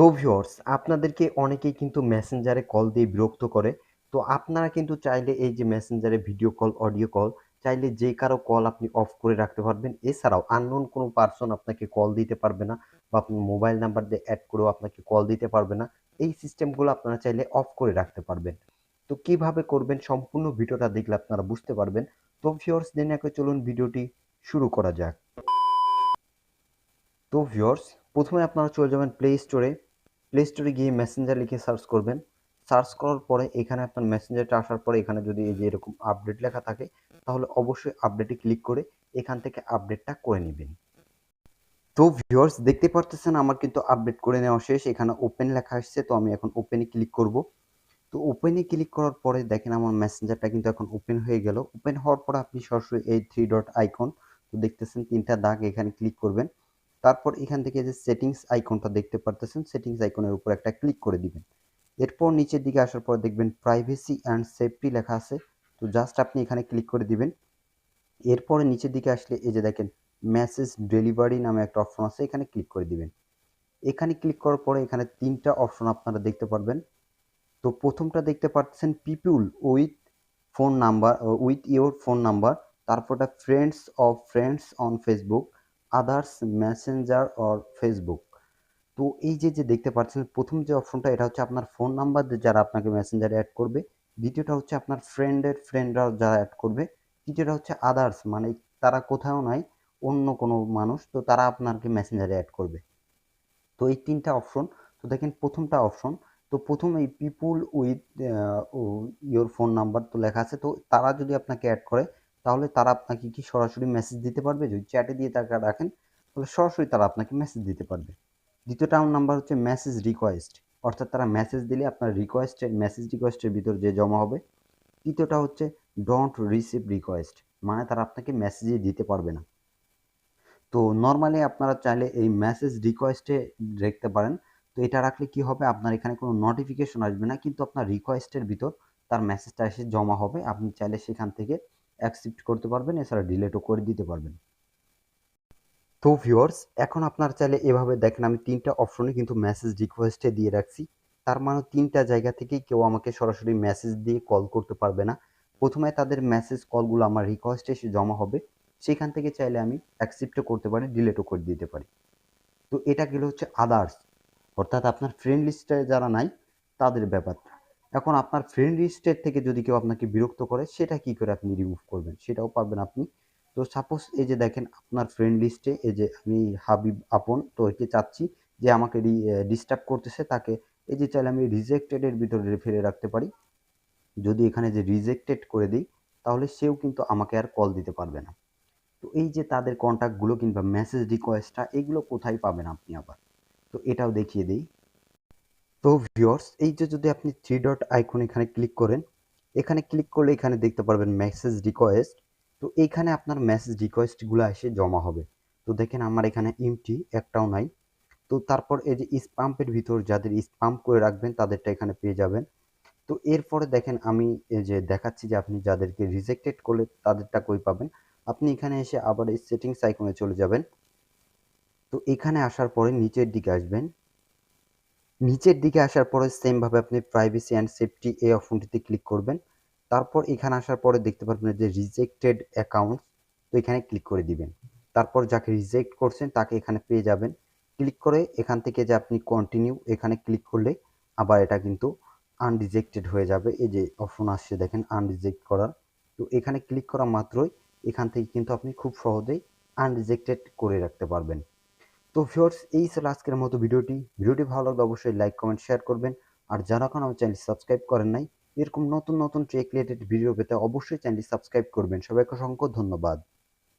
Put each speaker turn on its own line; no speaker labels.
তো ভিউয়ার্স আপনাদেরকে অনেকেই কিন্তু মেসেঞ্জারে কল দিয়ে বিরক্ত করে। তো আপনারা কিন্তু চাইলে এই যে মেসেঞ্জারে ভিডিও কল অডিও কল চাইলে যে কারও কল আপনি অফ করে রাখতে পারবেন। এছাড়াও আননোন কোনো পার্সন আপনাকে কল দিতে পারবে না বা আপনার মোবাইল নাম্বার দিয়ে অ্যাড করেও আপনাকে কল দিতে পারবে না। এই সিস্টেমগুলো আপনারা চাইলে অফ করে রাখতে পারবেন। তো কীভাবে করবেন? সম্পূর্ণ ভিডিওটা দেখলে আপনারা বুঝতে পারবেন। তো ভিউয়ার্স দেন একে চলুন ভিডিওটি শুরু করা যাক। তো ভিউয়ার্স প্রথমে আপনারা চলে যাবেন প্লে স্টোরে প্লে স্টোরে গিয়ে মেসেঞ্জার লিখে সার্চ করবেন। সার্চ করার পরে এখানে আপনার মেসেঞ্জারটা আসার পরে এখানে যদি এই যে এরকম আপডেট লেখা থাকে, তাহলে অবশ্যই আপডেটে ক্লিক করে এখান থেকে আপডেটটা করে নেবেন। তো ভিউয়ার্স দেখতে পারতেছেন আমার কিন্তু আপডেট করে নেওয়া শেষ, এখানে ওপেন লেখা আসছে তো আমি এখন ওপেনে ক্লিক করব। তো ওপেনে ক্লিক করার পরে দেখেন আমার মেসেঞ্জারটা কিন্তু এখন ওপেন হয়ে গেল। ওপেন হওয়ার পরে আপনি সরাসরি এই থ্রি ডট আইকন তো দেখতেছেন তিনটা দাগ এখানে ক্লিক করবেন। তারপর এখান থেকে যে সেটিংস আইকনটা দেখতে পারতেছেন সেটিংস আইকনের উপর একটা ক্লিক করে দিবেন। এরপর নিচের দিকে আসার পর দেখবেন প্রাইভেসি অ্যান্ড সেফটি লেখা আছে। তো জাস্ট আপনি এখানে ক্লিক করে দিবেন। এরপরে নিচের দিকে আসলে এই যে দেখেন মেসেজ ডেলিভারি নামে একটা অপশন আছে, এখানে ক্লিক করে দিবেন। এখানে ক্লিক করার পরে এখানে তিনটা অপশন আপনারা দেখতে পারবেন। তো প্রথমটা দেখতে পাচ্ছেন people with phone number with your phone number তারপরটা friends of friends on Facebook others messenger or Facebook তো এই যে যে দেখতে পাচ্ছেন, প্রথম যে অপশনটা এটা হচ্ছে আপনার ফোন নাম্বার যারা আপনাকে মেসেঞ্জারে অ্যাড করবে। দ্বিতীয়টা হচ্ছে আপনার ফ্রেন্ডের ফ্রেন্ডরা যারা অ্যাড করবে। তৃতীয়টা হচ্ছে আদার্স মানে তারা কোথাও নাই, অন্য কোনো মানুষ, তো তারা আপনাকে মেসেঞ্জারে অ্যাড করবে। তো এই তিনটা অপশন তো দেখেন প্রথমটা অপশন তো প্রথম এই people with your phone number তো লেখা আছে, তো তারা যদি আপনাকে অ্যাড করে তাহলে তারা আপনাকে কি সরাসরি মেসেজ দিতে পারবে? যদি চ্যাটে দিয়ে তাকে রাখেন, তাহলে সরাসরি তারা আপনাকে মেসেজ দিতে পারবে। দ্বিতীয়টা নাম্বার হচ্ছে মেসেজ রিকোয়েস্ট অর্থাৎ তারা মেসেজ দিলে আপনার রিকোয়েস্টের মেসেজ রিকোয়েস্টের ভিতর যে জমা হবে, তৃতীয়টা হচ্ছে ডোন্ট রিসিভ রিকোয়েস্ট মানে তারা আপনাকে মেসেজই দিতে পারবে না। তো নর্মালি আপনারা চাইলে এই মেসেজ রিকোয়েস্টে দেখতে পারেন। তো এটা রাখলে কি হবে? আপনার এখানে কোনো নোটিফিকেশন আসবে না, কিন্তু আপনার রিকোয়েস্টের ভিতর তার মেসেজটা এসে জমা হবে। আপনি চাইলে সেখান থেকে অ্যাকসেপ্ট করতে পারবেন, এছাড়া ডিলেটও করে দিতে পারবেন। তো ভিউয়ার্স এখন আপনার চাইলে এভাবে দেখেন, আমি তিনটা অপশনে কিন্তু মেসেজ রিকোয়েস্টে দিয়ে রাখছি। তার মানে তিনটা জায়গা থেকেই কেউ আমাকে সরাসরি মেসেজ দিয়ে কল করতে পারবে না। প্রথমে তাদের মেসেজ কলগুলো আমার রিকোয়েস্টে এসে জমা হবে। সেখান থেকে চাইলে আমি অ্যাকসেপ্টও করতে পারি ডিলেটও করে দিতে পারি। তো এটা গেলে হচ্ছে আদার্স অর্থাৎ আপনার ফ্রেন্ড লিস্টে যারা নাই, তাদের ব্যাপারটা। এখন আপনার ফ্রেন্ড লিস্টের থেকে যদি কেউ আপনাকে বিরক্ত করে, সেটা কি করে আপনি রিমুভ করবেন? সেটাও পারবেন আপনি। তো সাপোজ এই যে দেখেন, আপনার ফ্রেন্ড লিস্টে এই যে আমি হাবিব আপন, তো একে চাচ্ছি যে আমাকে ডিস্টার্ব করতেছে, তাকে এই যে চাইলে আমি রিজেক্টেডের ভিতরে ফেলে রাখতে পারি। যদি এখানে যে রিজেক্টেড করে দিই, তাহলে সেও কিন্তু আমাকে আর কল দিতে পারবে না। তো এই যে তাদের কন্ট্যাক্টগুলো কিংবা মেসেজ রিকোয়েস্টটা এগুলো কোথায় পাবেন আপনি আবার? তো এটাও দেখিয়ে দিই। তো ভিউয়ার্স এই যে যদি আপনি থ্রি ডট আইকন এখানে ক্লিক করেন, এখানে ক্লিক করলে এখানে দেখতে পারবেন মেসেজ রিকোয়েস্ট তো এইখানে আপনার মেসেজ রিকোয়েস্টগুলো এসে জমা হবে। তো দেখেন আমার এখানে ইমটি একটাও নাই। তো তারপর এই যে স্পাম্পের ভিতর যাদের স্পাম্প করে রাখবেন, তাদেরটা এখানে পেয়ে যাবেন। তো এরপরে দেখেন আমি এই যে দেখাচ্ছি যে আপনি যাদেরকে রিজেক্টেড করলে তাদেরটা কই পাবেন। আপনি এখানে এসে আবার এই সেটিংস আইকনে চলে যাবেন। তো এখানে আসার পরে নিচের দিকে আসবেন। নিচের দিকে আসার পরে সেমভাবে আপনি প্রাইভেসি অ্যান্ড সেফটি এই অপশনটিতে ক্লিক করবেন। তারপর এখানে আসার পরে দেখতে পারবেন যে রিজেক্টেড অ্যাকাউন্ট তো এখানে ক্লিক করে দিবেন। তারপর যাকে রিজেক্ট করছেন, তাকে এখানে পেয়ে যাবেন। ক্লিক করে এখান থেকে যে আপনি কন্টিনিউ এখানে ক্লিক করলে আবার এটা কিন্তু আনরিজেক্টেড হয়ে যাবে। এই যে অপশন আসছে, দেখেন আনরিজেক্ট করার। তো এখানে ক্লিক করা মাত্রই এখান থেকে কিন্তু আপনি খুব সহজেই আনরিজেক্টেড করে রাখতে পারবেন। তো ফিওর্স এই ছিল আজকের মতো ভিডিওটি। ভিডিওটি ভালো লাগলে অবশ্যই লাইক, কমেন্ট, শেয়ার করবেন। আর যারা এখন আমার চ্যানেল সাবস্ক্রাইব করেন নাই, এরকম নতুন নতুন ট্রেক রিলেটেড ভিডিও পেতে অবশ্যই চ্যানেলটি সাবস্ক্রাইব করবেন। সবাইকে অসংখ্য ধন্যবাদ।